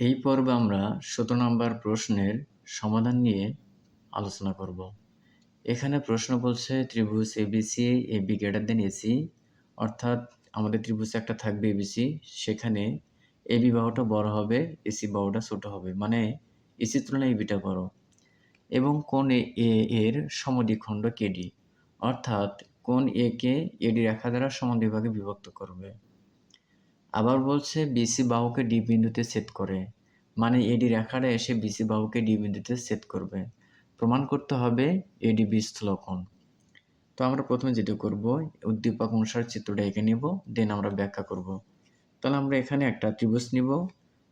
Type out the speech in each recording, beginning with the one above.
এই পর্বে আমরা সতেরো নম্বর প্রশ্নের সমাধান নিয়ে আলোচনা করব। এখানে প্রশ্ন বলছে, ত্রিভুজ ABC A B greater than AC অর্থাৎ আমাদের ত্রিভুজ একটা থাকবে এবিসি সেখানে এবি বাহুটা বড় হবে এসি বাহুটা ছোট হবে। মানে এসির তুলনায় এবিটা বড়। এবং কোন এ এর সমদ্বিখণ্ড কেডি অর্থাৎ কোন এ কে এডি রেখা দ্বারা সমান বিভাগে বিভক্ত করবে? আবার বলছে বিসি বাহুকে ডি বিন্দুতে সেট করে। মানে এডি রেখাটা এসে বিসি বাহুকে ডি বিন্দুতে সেট করবে। প্রমাণ করতে হবে এডি বিস্থলকোণ তো আমরা প্রথমে যেটা করব, উদ্দীপক অনুসার চিত্রটা এঁকে নেব দেন আমরা ব্যাখ্যা করব। তাহলে আমরা এখানে একটা ত্রিভুজ নিব।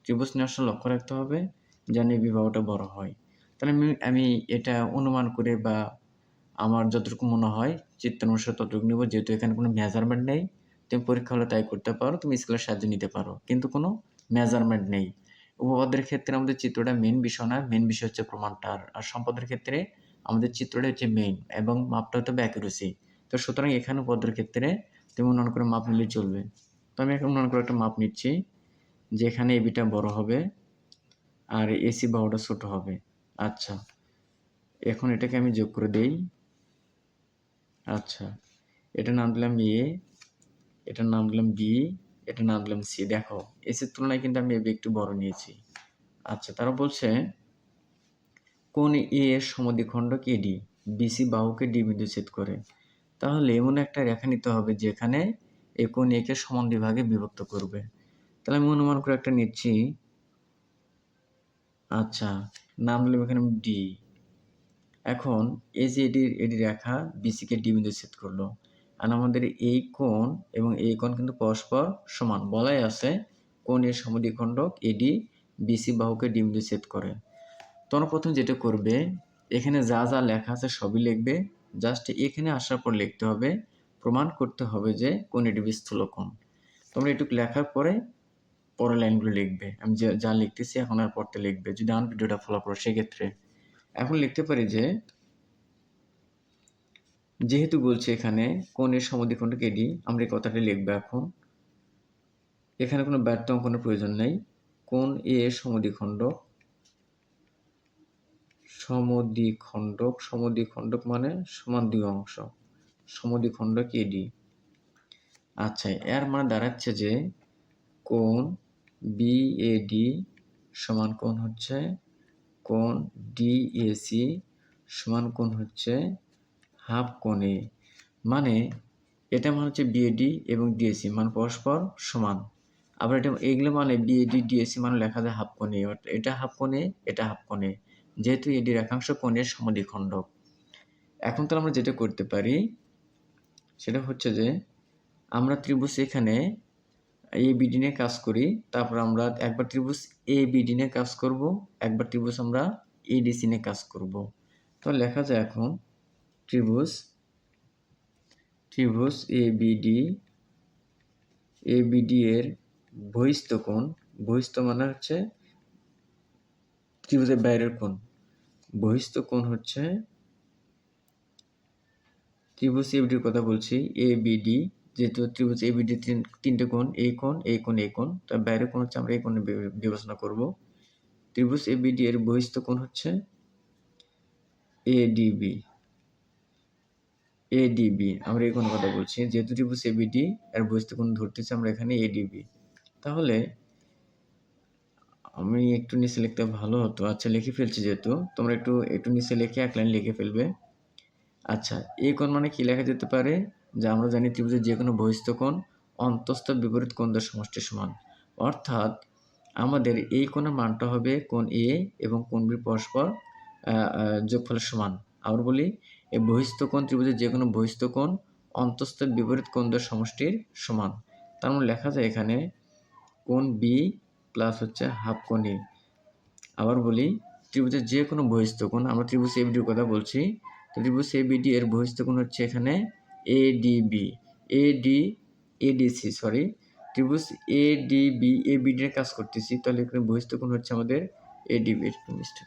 ত্রিভুজ নেওয়ার সময় লক্ষ্য রাখতে হবে যেন এই বিবাহটা বড় হয়। তাহলে আমি আমি এটা অনুমান করে বা আমার যতটুকু মনে হয়, চিত্র অনুসারে ততটুকু নেব, যেহেতু এখানে কোনো মেজারমেন্ট নেই। তুমি পরীক্ষা হলে তাই করতে পারো, তুমি স্কুলের সাহায্য নিতে পারো। কিন্তু কোনো মেজারমেন্ট নেই। উপপাদ্যের ক্ষেত্রে আমাদের চিত্রটা মেন বিষয় না মেন বিষয় হচ্ছে প্রমাণটা। আর সম্পদের ক্ষেত্রে আমাদের চিত্রটা হচ্ছে মেইন এবং মাপটা হতে অ্যাকুরেসি তো সুতরাং এখানে পদের ক্ষেত্রে তুমি অনুমান করে মাপ নিলেই চলবে। তো আমি এখন অনুমান করে একটা মাপ নিচ্ছি, যেখানে এবিটা বড় হবে আর এসি বাহুটা ছোট হবে। আচ্ছা এখন এটাকে আমি যোগ করে দেই। আচ্ছা এটা নাম দিলাম এ এটার নাম দিলাম বি এটার নাম দিলাম সি দেখো এসির তুলনায় কিন্তু আমি এবি একটু বড় নিয়েছি। আচ্ছা তারা বলছে, কোন এ এর সমদ্বিখণ্ডক এডি বিসি বাহুকে ডি বিন্দু ছেদ করে। তাহলে এমন একটা রেখা নিতে হবে যেখানে এ কোন একে সমান বিভাগে বিভক্ত করবে। তাহলে আমি অনুমান করে একটা নিচ্ছি। আচ্ছা নাম দিলাম এখানে ডি এখন এই যে এডি এডি রেখা বিসিকে ডি বিন্দু ছেদ করল আর আমাদের এই কোণ এবং এই কোণ কিন্তু পরস্পর সমান। বলাই আছে কোণ এর সমদ্বিখণ্ডক এডি বিসি বাহুকে ডি বিন্দু ছেদ করে। তোমরা প্রথম যেটা করবে, এখানে যা যা লেখা আছে সবই লিখবে। জাস্ট এখানে আসার পর লিখতে হবে, প্রমাণ করতে হবে যে কোন এটি বিস্থূল কোণ। তোমরা এটুকু লেখার পরে পরের লাইনগুলো লিখবে। আমি যে যা লিখতেছি এখন আর পড়তে লিখবে। যদি আমার ভিডিওটা ফলো করো, সেক্ষেত্রে। এখন লিখতে পারি যে যেহেতু বলছে এখানে কোণের সমদ্বিখণ্ড কেডি আমরা এই কথাটি লিখব এখন। এখানে কোনো ব্যর্থ অঙ্কনের প্রয়োজন নেই। কোন এ এর সমদ্বিখণ্ড সমদ্বিখণ্ডক সমদ্বিখণ্ডক মানে সমান দুই অংশ। সমদ্বিখণ্ডক এডি। আচ্ছা এর মানে দাঁড়াচ্ছে যে কোন বিএডি সমান কোণ হচ্ছে, কোণ ডিএসি সমান কোণ হচ্ছে হাফ কোণে। মানে এটা মানে হচ্ছে বিএডি এবং ডিএসি মানে পরস্পর সমান। আবার এটা এইগুলো মানে বিএডি ডিএসি মানে লেখা যায় হাফ কোণে। এটা হাফ কোণে, এটা হাফ কোণে। যেহেতু এডি রেখাংশ কোণের সমদ্বিখণ্ডক। এখন তো আমরা যেটা করতে পারি, সেটা হচ্ছে যে আমরা ত্রিভুজ এখানে এ বিডি নিয়ে কাজ করি, তারপর আমরা একবার ত্রিভুজ এ বিডি নিয়ে কাজ করব, একবার ত্রিভুজ আমরা এডিসি নিয়ে কাজ করব। তো লেখা যায় এখন ত্রিভুজ ত্রিভুজ এ বিডি এ বিডি এর বহিস্থ কোণ, বহিস্থ মানে হচ্ছে ত্রিভুজের বাইরের কোণ। বহিস্থ কোণ হচ্ছে ত্রিভুজ এবিডির কথা বলছি এ বিডি যেহেতু ত্রিভুজ এ বিডি তিন, তিনটে কোণ এই কোণ এই কোণ এই কোণ, তার বাইরের কোণ হচ্ছে আমরা এই কোণে বিবেচনা করব। ত্রিভুজ এ বিডি এর বহিস্থ কোণ হচ্ছে এডিবি এডিবি আমরা এই কোণ কথা বলছি। যেহেতু ত্রিভুজ এবিডি এর বহিস্থ কোণ ধরতেছি আমরা এখানে এডিবি তাহলে আমি একটু নিচে লিখতে ভালো হতো। আচ্ছা লিখে ফেলছি যেহেতু। তোমরা একটু একটু নিচে লিখে এক লাইন লিখে ফেলবে। আচ্ছা এই কোণ মানে কি লেখা যেতে পারে? যে আমরা জানি ত্রিভুজের যে কোনো বহিস্থ কোণ অন্তস্থ বিপরীত কোণদের সমষ্টি সমান। অর্থাৎ আমাদের এই কোণের মানটা হবে কোণ এ এবং কোণ বি পরস্পর যোগফলের সমান। আবার বলি এই বহিস্থ কোণ ত্রিভুজের যে কোনো বহিস্থ কোণ অন্তস্থ বিপরীত কোণদের সমষ্টির সমান। তার মানে লেখা যায় এখানে কোণ বি প্লাস হচ্ছে হাফ কোণ এ আবার বলি, ত্রিভুজের যে কোনো বহিস্থ কোণ, আমরা ত্রিভুজ এ এবিডির কথা বলছি, তো ত্রিভুজ এবিডি এর বহিস্থ কোণ হচ্ছে এখানে এডিবি এডি এডিসি সরি ত্রিভুজ এডিবি এবিডি এর কাজ করতেছি, তাহলে এখানে বহিস্থ কোণ হচ্ছে আমাদের এডিবি মিস্টেক